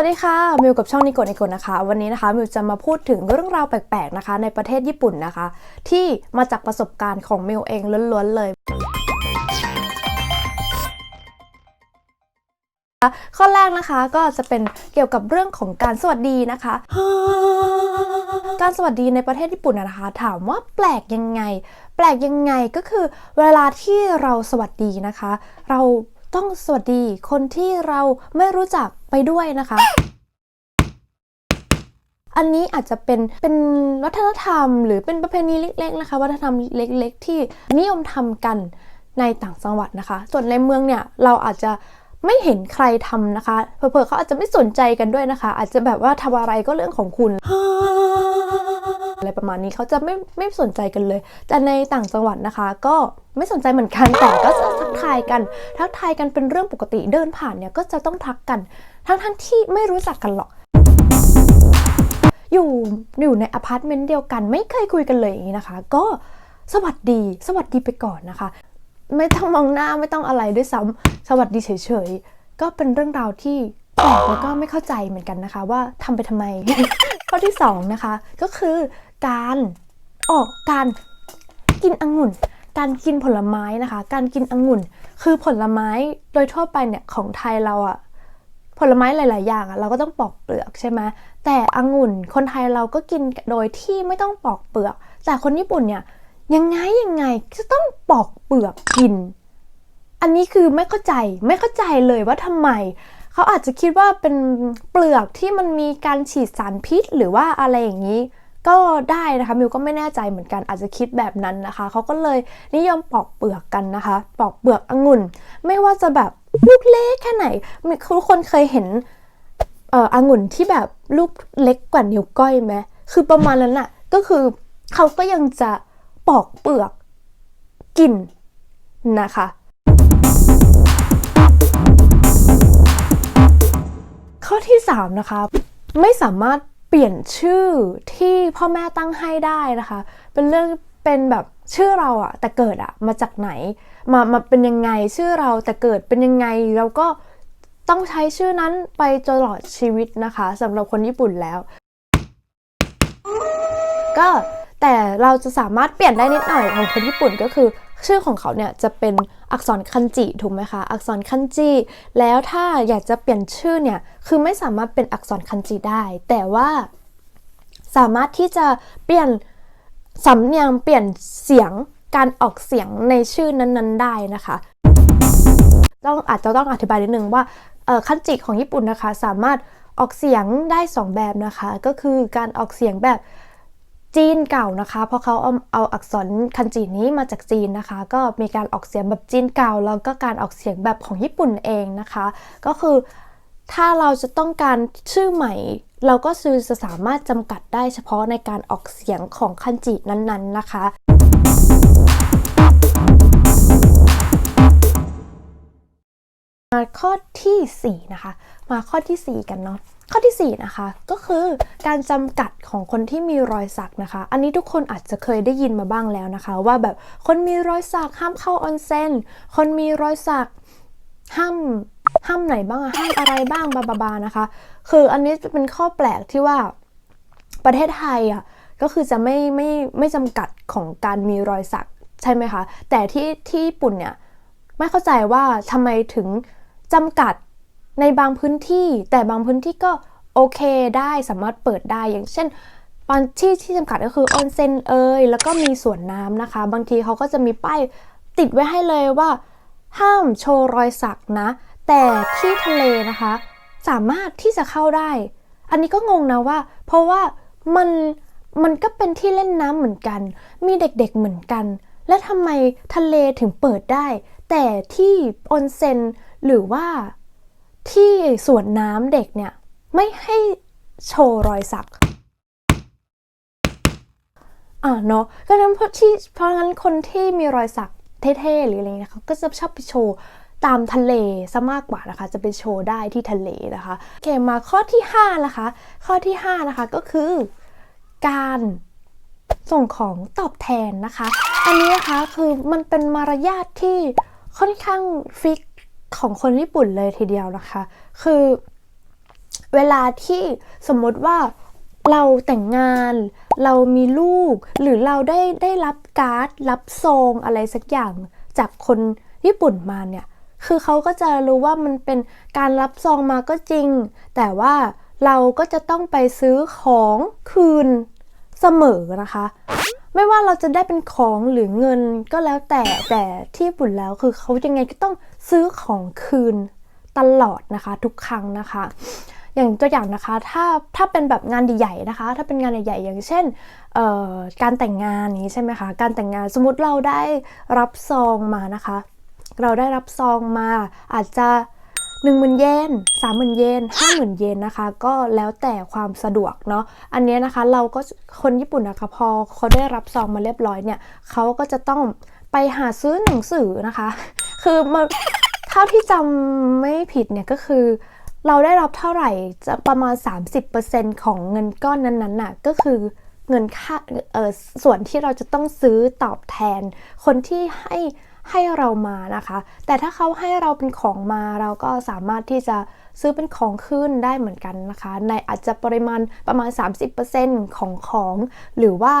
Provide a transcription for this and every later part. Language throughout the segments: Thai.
วัสดีค่ะ มิวกับช่องนิโกะนิโกะนะคะ วันนี้นะคะ มิวจะมาพูดถึงเรื่องราวแปลกๆนะคะ ในประเทศญี่ปุ่นนะคะ ที่มาจากประสบการณ์ของมิวเองล้วนๆเลยข้อแรกนะคะก็จะเป็นเกี่ยวกับเรื่องของการสวัสดีนะคะ การสวัสดีในประเทศญี่ปุ่นนะคะ ถามว่าแปลกยังไง แปลกยังไงก็คือ เวลาที่เราสวัสดีนะคะ เราต้องสวัสดีคนที่เราไม่รู้จัก ไปด้วยนะคะ อันนี้อาจจะเป็นเป็นวัฒนธรรม หรือเป็นประเพณีเล็ก ๆ นะคะ วัฒนธรรมเล็ก ๆ ที่นิยมทำกันในต่างจังหวัดนะคะ ส่วนในเมืองเนี่ยเราอาจจะไม่เห็นใครทำนะคะเผลอๆเขาอาจจะไม่สนใจกันด้วยนะคะ อาจจะแบบว่าทำอะไรก็เรื่องของคุณอะไรประมาณนี้เขาจะไม่ไม่สนใจกันเลย แต่ในต่างจังหวัดนะคะ ก็ไม่สนใจเหมือนกันแต่ก็ ทักทายกัน ทักทายกันเป็นเรื่องปกติเดินผ่านเนี่ยก็จะต้องทักกัน ทั้งทั้งๆที่ไม่รู้จักกันหรอก อยู่อยู่ในอพาร์ตเมนต์เดียวกัน ไม่เคยคุยกันเลยอย่างนี้นะคะ ก็สวัสดี สวัสดีไปก่อนนะคะ ไม่ต้องมองหน้าไม่ต้องอะไรด้วยซ้ำสวัสดีเฉยๆ ก็เป็นเรื่องราวที่แปลกแล้วก็ไม่เข้าใจเหมือนกันนะคะ ว่าทำไปทำไม ข้อที่สองนะคะ ก็คือการออกการกินองุ่น การกินผลไม้นะคะ การกินองุ่น คือผลไม้โดยทั่วไปเนี่ยของไทยเราอะผลไม้หลาย ๆ อย่างอะเราก็ต้องปอกเปลือกใช่ไหมแต่องุ่นคนไทยเราก็กินโดยที่ไม่ต้องปอกเปลือก แต่คนญี่ปุ่นเนี่ยยังไงยังไงจะต้องปอกเปลือกกิน อันนี้คือไม่เข้าใจไม่เข้าใจเลยว่าทำไมเขาอาจจะคิดว่าเป็นเปลือกที่มันมีการฉีดสารพิษหรือว่าอะไรอย่างนี้ ก็ได้นะคะมิวก็ไม่แน่ใจเหมือนกันอาจจะคิดแบบนั้นนะคะเขาก็เลยนิยมปอกเปลือกกันนะคะ ปอกเปลือกองุ่น ไม่ว่าจะแบบลูกเล็กแค่ไหนทุกคนเคยเห็นเอ่อองุ่นที่แบบลูกเล็กกว่านิ้วก้อยไหมคือประมาณนั้นน่ะก็คือเขาก็ยังจะปอกเปลือกกินนะคะข้อที่ 3 นะคะ ไม่สามารถ เปลี่ยนชื่อที่พ่อแม่ตั้งให้ได้นะคะ เป็นเรื่องเป็นแบบชื่อเราอะแต่เกิดอะมาจากไหน มามาเป็นยังไงชื่อเราแต่เกิดเป็นยังไงเราก็ต้องใช้ชื่อนั้นไปตลอดชีวิตนะคะสำหรับคนญี่ปุ่นแล้ว ก็แต่เราจะสามารถเปลี่ยนได้นิดหน่อยของคนญี่ปุ่นก็คือ ชื่อของเขาเนี่ยจะเป็นอักษรคันจิถูกไหมคะ อักษรคันจิ แล้วถ้าอยากจะเปลี่ยนชื่อเนี่ยคือไม่สามารถเป็นอักษรคันจิได้ แต่ว่าสามารถที่จะเปลี่ยนสำเนียงเปลี่ยนเสียงการออกเสียงในชื่อนั้นๆได้นะคะ ต้องอาจจะต้องอธิบายนิดนึงว่าคันจิของญี่ปุ่นนะคะ สามารถออกเสียงได้ 2 แบบนะคะ ก็คือการออกเสียงแบบ จีนเก่านะคะ เพราะเขาเอาเอาอักษรคันจินี้มาจากจีนนะคะ ก็มีการออกเสียงแบบจีนเก่า แล้วก็การออกเสียงแบบของญี่ปุ่นเองนะคะ ก็คือถ้าเราจะต้องการชื่อใหม่ เราก็คือจะสามารถจำกัดได้เฉพาะในการออกเสียงของคันจินั้นๆนะคะมาข้อทีสี่ 4 นะคะ มาข้อทีสี่4 กันเนาะ ข้อทีสี่ 4 นะคะ ก็คือการจำกัดของคนที่มีรอยสักนะคะ อันนี้ทุกคนอาจจะเคยได้ยินมาบ้างแล้วนะคะ ว่าแบบคนมีรอยสักห้ามเข้าออนเซ็นคนมีรอยสักห้ามห้ามไหนบ้างอะห้ามอะไรบ้างบาบาบานะคะ คืออันนี้จะเป็นข้อแปลกที่ว่าประเทศไทยอะก็คือจะไม่ไม่ไม่จำกัดของการมีรอยสักใช่ไหมคะ แต่ที่ที่ญี่ปุ่นเนี่ยไม่เข้าใจว่าทำไมถึงจำกัด ในบางพื้นที่แต่บางพื้นที่ก็โอเคได้สามารถเปิดได้อย่างเช่นบางที่ที่จำกัดก็คือออนเซ็นเอยแล้วก็มีสวนน้ำนะคะ บางทีเขาก็จะมีป้ายติดไว้ให้เลยว่า ห้ามโชว์รอยสักนะ แต่ที่ทะเลนะคะ สามารถที่จะเข้าได้ อันนี้ก็งงนะว่า เพราะว่ามันมันก็เป็นที่เล่นน้ำเหมือนกัน มีเด็กๆเหมือนกัน และทำไมทะเลถึงเปิดได้ แต่ที่ออนเซ็นหรือว่า ที่สวนน้ำเด็กเนี่ย ไม่ให้โชว์รอยสักอ่าเนาะก็นั้นเพราะที่เพราะงั้นคนที่มีรอยสักเท่ๆหรืออะไรเงี้ยเขาก็จะชอบไปโชว์ตามทะเลซะมากกว่านะคะ จะไปโชว์ได้ที่ทะเลนะคะโอเคมาข้อที่5นะคะ ข้อที่5นะคะก็คือ การส่งของตอบแทนนะคะ อันนี้นะคะคือมันเป็นมารยาทที่ค่อนข้างฟิก ของคนญี่ปุ่นเลยทีเดียวนะคะ คือเวลาที่สมมติว่าเราแต่งงาน เรามีลูก หรือเราได้ได้รับการ์ด รับซองอะไรสักอย่างจากคนญี่ปุ่นมาเนี่ย คือเขาก็จะรู้ว่ามันเป็นการรับซองมาก็จริง แต่ว่าเราก็จะต้องไปซื้อของคืนเสมอนะคะ ไม่ว่าเราจะได้เป็นของหรือเงินก็แล้วแต่แต่ที่ญี่ปุ่นแล้วคือเขายังไงก็ต้อง ซื้อของคืนตลอดนะคะทุกครั้งนะคะ อย่างตัวอย่างนะคะถ้าถ้าเป็นแบบงานใหญ่ๆนะคะ ถ้าเป็นงานใหญ่ๆอย่างเช่นการแต่งงานนี้ใช่ไหมคะการแต่งงานสมมติเราได้รับซองมานะคะ เราได้รับซองมาอาจจะ1 0,000เยน30,000เยน50,000เยนนะคะ ก็แล้วแต่ความสะดวกเนาะอันนี้นะคะเราก็คนญี่ปุ่นนะคะพอเขาได้รับซองมาเรียบร้อยเนี่ยเขาก็จะต้องไปหาซื้อหนังสือนะคะ คือมันเท่าที่จำไม่ผิดเนี่ยก็คือ เราได้รับเท่าไหร่จะประมาณ 30%ของเงินก้อนนั้นๆน่ะก็คือเงินค่าเออส่วนที่เราจะต้องซื้อตอบแทน คนที่ให้ให้เรามานะคะ แต่ถ้าเขาให้เราเป็นของมาเราก็สามารถที่จะซื้อเป็นของขึ้นได้เหมือนกันนะคะ ในอาจจะปริมาณประมาณ 30%ของของ หรือว่า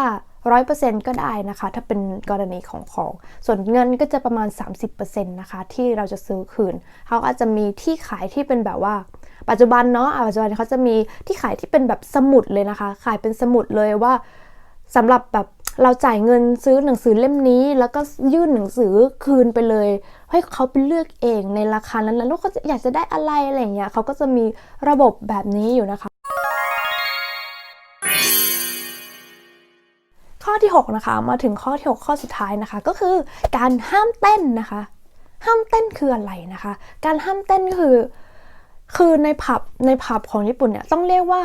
100%ก็ได้นะคะ ถ้าเป็นกรณีของของ ส่วนเงินก็จะประมาณ 30%นะคะที่เราจะซื้อคืน เขาอาจจะมีที่ขายที่เป็นแบบว่า ปัจจุบันเนาะอะปัจจุบันเขาจะมีที่ขายที่เป็นแบบสมุดเลยนะคะ ขายเป็นสมุดเลยว่าสำหรับแบบเราจ่ายเงินซื้อหนังสือเล่มนี้ แล้วก็ยื่นหนังสือคืนไปเลยให้เขาไปเลือกเองในราคานั้นแล้วเขาอยากจะได้อะไรอะไรอย่างเงี้ยเขาก็จะมีระบบแบบนี้อยู่นะคะ ข้อที่ 6 นะคะ มาถึงข้อที่ 6 ข้อสุดท้ายนะคะ ก็คือการห้ามเต้นนะคะ ห้ามเต้นคืออะไรนะคะ การห้ามเต้นก็คือ คือในผับในผับของญี่ปุ่นเนี่ยต้องเรียกว่า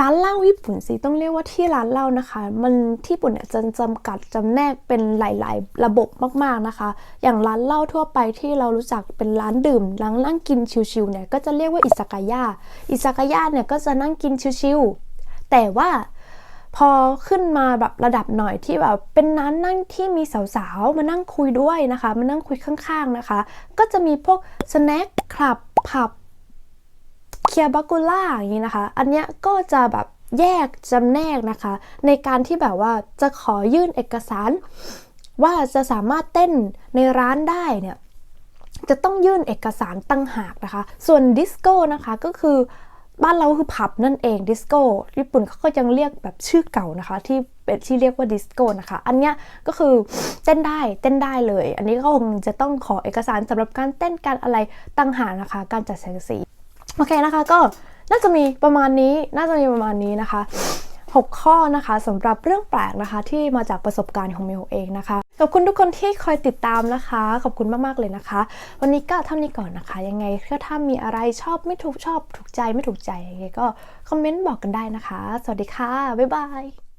ร้านเหล้าญี่ปุ่นสิต้องเรียกว่าที่ร้านเหล้านะคะ มันที่ญี่ปุ่นเนี่ยจะจำกัดจำแนกเป็นหลาย ๆ ระบบมากๆนะคะ อย่างร้านเหล้าทั่วไปที่เรารู้จักเป็นร้านดื่มร้านนั่งกินชิวๆเนี่ยก็จะเรียกว่าอิซากายะอิซากายะเนี่ยก็จะนั่งกินชิวๆแต่ว่า พอขึ้นมาแบบระดับหน่อยที่แบบเป็นร้านนั่งที่มีสาวๆ มานั่งคุยด้วยนะคะ มานั่งคุยข้างๆนะคะ ก็จะมีพวกสแน็คคลับผับเคียบากุล่าอย่างนี้นะคะ อันเนี้ยก็จะแบบแยกจำแนกนะคะ ในการที่แบบว่าจะขอยื่นเอกสาร ว่าจะสามารถเต้นในร้านได้เนี่ยจะต้องยื่นเอกสารตั้งหากนะคะ ส่วนดิสโก้นะคะก็คือ บ้านเราคือผับนั่นเองดิสโก้ญี่ปุ่นเขาก็ยังเรียกแบบชื่อเก่านะคะ ที่เป็นที่เรียกว่าดิสโก้นะคะ อันเนี้ยก็คือเต้นได้เต้นได้เลย อันนี้ก็คงจะต้องขอเอกสารสำหรับการเต้นการอะไรตั้งหานะคะ การจัดแสงสี โอเคนะคะก็น่าจะมีประมาณนี้น่าจะมีประมาณนี้นะคะ 6 ข้อนะคะสำหรับเรื่องแปลกนะคะ ที่มาจากประสบการณ์ของเมลเองนะคะขอบคุณทุกคนที่คอยติดตามนะคะ ขอบคุณมากๆเลยนะคะ วันนี้ก็เท่านี้ก่อนนะคะ ยังไงถ้ามีอะไรชอบไม่ถูกชอบ ถูกใจไม่ถูกใจยังไงก็คอมเมนต์บอกกันได้นะคะ สวัสดีค่ะ บ๊ายบาย